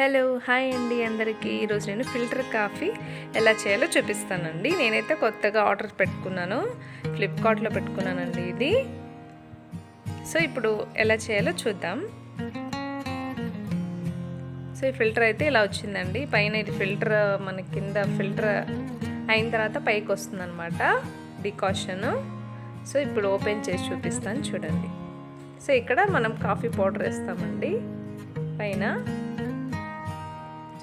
Hello hi అండి అందరికీ. ఈరోజు నేను ఫిల్టర్ కాఫీ ఎలా చేయాలో చూపిస్తానండి. నేనైతే కొత్తగా ఆర్డర్ పెట్టుకున్నాను. ఫ్లిప్కార్ట్లో పెట్టుకున్నానండి ఇది. సో ఇప్పుడు ఎలా చేయాలో చూద్దాం. సో ఈ ఫిల్టర్ అయితే ఇలా వచ్చిందండి. పైన ఇది ఫిల్టర్ మన కింద ఫిల్టర్ అయిన తర్వాత పైకి వస్తుంది అనమాట డికాషన్. సో ఇప్పుడు ఓపెన్ చేసి చూపిస్తాను చూడండి. సో ఇక్కడ మనం కాఫీ పౌడర్ వేస్తామండి. పైన.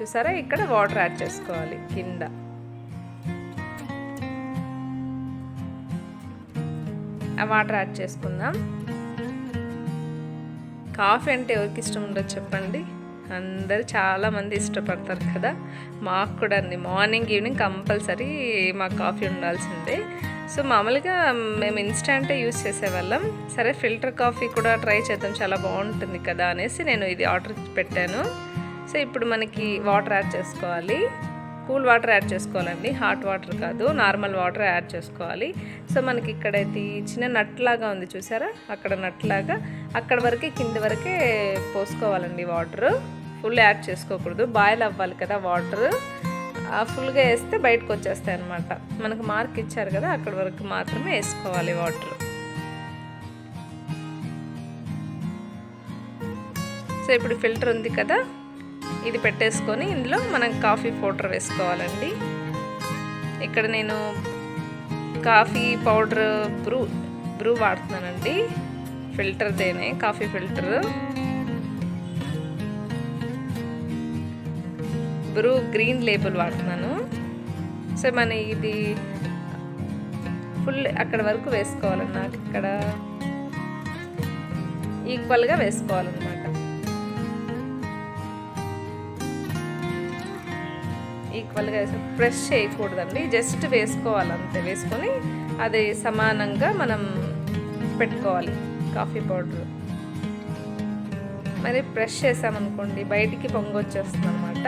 చూసారా? ఇక్కడ వాటర్ యాడ్ చేసుకోవాలి కింద. ఆ వాటర్ యాడ్ చేసుకుందాం. కాఫీ అంటే ఎవరికి ఇష్టం ఉండదు చెప్పండి. అందరు చాలామంది ఇష్టపడతారు కదా. మాకు కూడా అండి. మార్నింగ్ ఈవినింగ్ కంపల్సరీ మాకు కాఫీ ఉండాల్సిందే. సో మామూలుగా మేము ఇన్స్టాంటే యూస్ చేసేవాళ్ళం. సరే ఫిల్టర్ కాఫీ కూడా ట్రై చేద్దాం చాలా బాగుంటుంది కదా అనేసి నేను ఇది ఆర్డర్ పెట్టాను. సో ఇప్పుడు మనకి వాటర్ యాడ్ చేసుకోవాలి. కూల్ వాటర్ యాడ్ చేసుకోవాలండి. హాట్ వాటర్ కాదు నార్మల్ వాటర్ యాడ్ చేసుకోవాలి. సో మనకి ఇక్కడైతే చిన్న నట్ లాగా ఉంది చూసారా? అక్కడ నట్ లాగా. అక్కడ వరకే కింద వరకే పోసుకోవాలండి వాటర్. ఫుల్ యాడ్ చేసుకోకూడదు. బాయిల్ అవ్వాలి కదా వాటర్. ఫుల్గా వేస్తే బయటకు వచ్చేస్తాయి అనమాట మనకు మార్క్ ఇచ్చారు కదా అక్కడ వరకు మాత్రమే వేసుకోవాలి వాటర్. సో ఇప్పుడు ఫిల్టర్ ఉంది కదా. ఇది పెట్టేసుకొని ఇందులో మనం కాఫీ పౌడర్ వేసుకోవాలండి. ఇక్కడ నేను కాఫీ పౌడర్ బ్రూ బ్రూ వాడుతున్నానండి. Filter దేనే coffee filter. Bru green label వాడుతున్నాను. సో మన ఇది ఫుల్ అక్కడ వరకు వేసుకోవాలి నాకు ఇక్కడ ఈక్వల్గా వేసుకోవాలన్నమాట. ఈక్వల్గా వేసి ప్రెస్ చేయకూడదండి. జస్ట్ వేసుకోవాలంతే. వేసుకొని అది సమానంగా మనం పెట్టుకోవాలి. Coffee powder. మరి ప్రెష్ చేసామనుకోండి బయటికి పొంగు వచ్చేస్తుంది అనమాట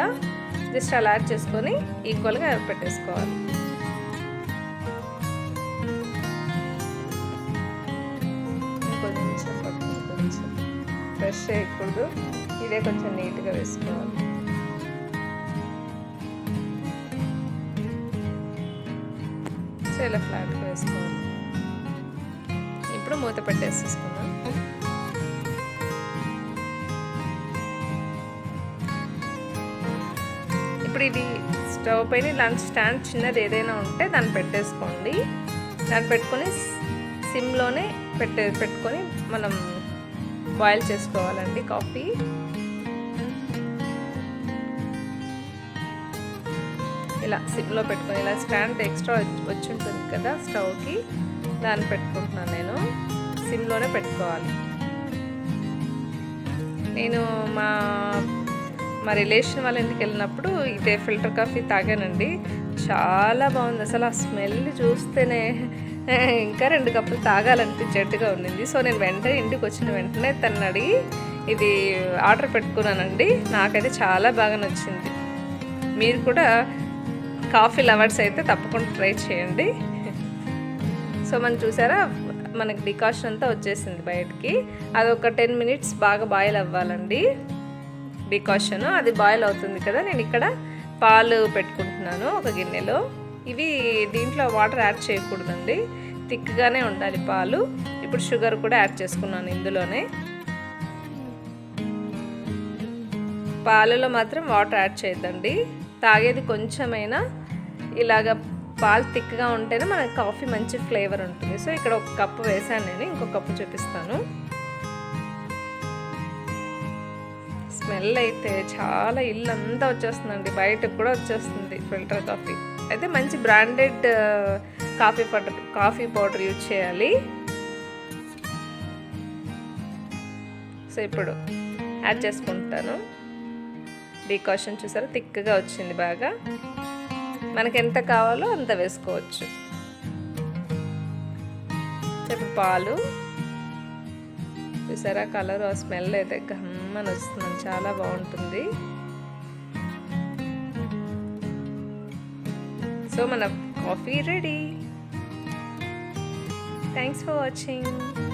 జస్ట్ అలా యాడ్ చేసుకొని ఈక్వల్గా పెట్టేసుకోవాలి. కొంచెం కొంచెం ఫ్రెష్ చేయకూడదు. ఇదే కొంచెం నీట్గా వేసుకోవాలి. సో ఇలా ఫ్లాట్గా వేసుకోవాలి. ఇప్పుడు మూత పెట్టేసేసుకుందాం. ఇప్పుడు ఇది స్టవ్ పైన ఇలాంటి స్టాండ్ చిన్నది ఏదైనా ఉంటే దాన్ని పెట్టేసుకోండి. దాన్ని పెట్టుకొని సిమ్లోనే పెట్టే పెట్టుకొని మనం బాయిల్ చేసుకోవాలండి కాఫీ. ఇలా సిమ్లో పెట్టుకొని ఇలా స్టాండ్ ఎక్స్ట్రా వచ్చి ఉంటుంది కదా స్టవ్కి దాన్ని పెట్టుకుంటున్నాను నేను. సిమ్లోనే పెట్టుకోవాలి. నేను మా మా రిలేషన్ వాళ్ళ ఇంటికి వెళ్ళినప్పుడు ఇదే ఫిల్టర్ కాఫీ తాగానండి. చాలా బాగుంది. అసలు ఆ స్మెల్ చూస్తేనే ఇంకా రెండు కప్పులు తాగాలనిపించేట్టుగా ఉండింది. సో నేను వెంటనే ఇంటికి వచ్చిన వెంటనే తను అడిగి ఇది ఆర్డర్ పెట్టుకున్నానండి. నాకైతే చాలా బాగా నచ్చింది. మీరు కూడా కాఫీ లవర్స్ అయితే తప్పకుండా ట్రై చేయండి. సో మనం చూసారా మనకి డికాషన్ అంతా వచ్చేసింది బయటికి. అది ఒక టెన్ మినిట్స్ బాగా బాయిల్ అవ్వాలండి. డికాషన్. అది బాయిల్ అవుతుంది కదా నేను ఇక్కడ పాలు పెట్టుకుంటున్నాను ఒక గిన్నెలో. ఇవి దీంట్లో వాటర్ యాడ్ చేయకూడదండి. థిక్గానే ఉండాలి పాలు. ఇప్పుడు షుగర్ కూడా యాడ్ చేసుకున్నాను ఇందులోనే. పాలలో మాత్రం వాటర్ యాడ్ చేయొద్దండి. తాగేది కొంచెమైనా ఇలాగ పాలు థిక్గా ఉంటేనే మనకి కాఫీ మంచి ఫ్లేవర్ ఉంటుంది. సో ఇక్కడ ఒక కప్పు వేసాను నేను ఇంకొక కప్పు చూపిస్తాను. స్మెల్ అయితే చాలా ఇల్లు అంతా వచ్చేస్తుందండి బయటకు కూడా వచ్చేస్తుంది ఫిల్టర్ కాఫీ. అయితే మంచి branded coffee powder coffee powder use చేయాలి. సో ఇప్పుడు యాడ్ చేసుకుంటాను. డీకాషన్ చూసారా? థిక్గా వచ్చింది బాగా. మనకి ఎంత కావాలో అంత వేసుకోవచ్చు. ఇప్పుడు పాలు. చూసారా? కలర్ ఆ స్మెల్ అయితే గమ్మని వస్తుంది. చాలా బాగుంటుంది. సో మన coffee ready thanks for watching